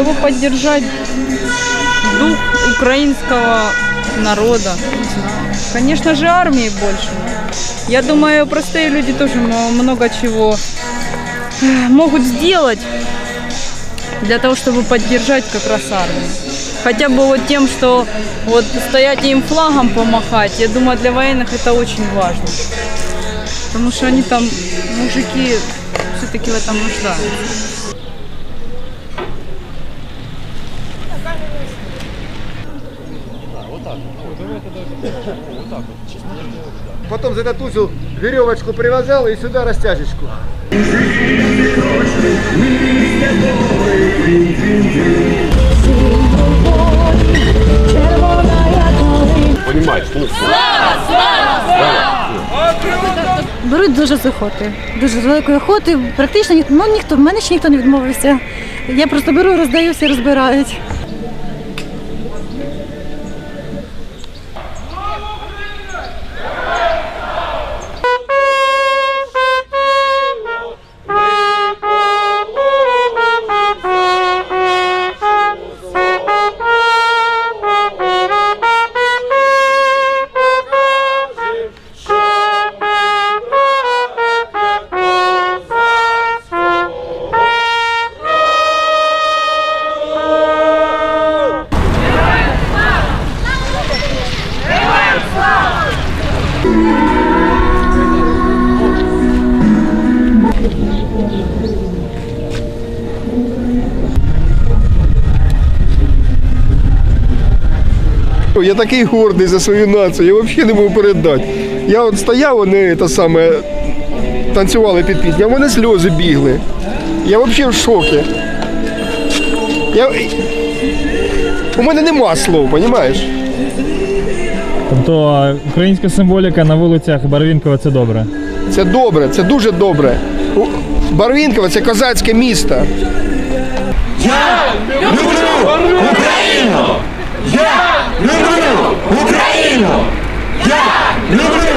чтобы поддержать дух украинского народа. Конечно же, армии больше. Я думаю, простые люди тоже много чего э, могут сделать для того, чтобы поддержать как раз армию. Хотя бы вот тем, что вот стоять им флагом помахать, я думаю, для военных это очень важно. Потому что они там, мужики, все-таки в этом нуждаются. Потом за этот узел веревочку привязал и сюда растяжечку. Ну, Беруть дуже з охоти, дуже з великої охоти. Практично ну, ніхто, в мене ще ніхто не відмовився. Я просто беру, роздаю, всі розбирають. Я такий гордий за свою націю, я взагалі не можу передати. Я от стояв, вони те саме танцювали під пісню, а в мене сльози бігли. Я взагалі в шокі. Я... У мене нема слов, розумієш? Тобто українська символіка на вулицях Барвінкова це добре. Це добре, це дуже добре. Барвінкова це козацьке місто. Я люблю Україну! Я люблю Україну! Я люблю!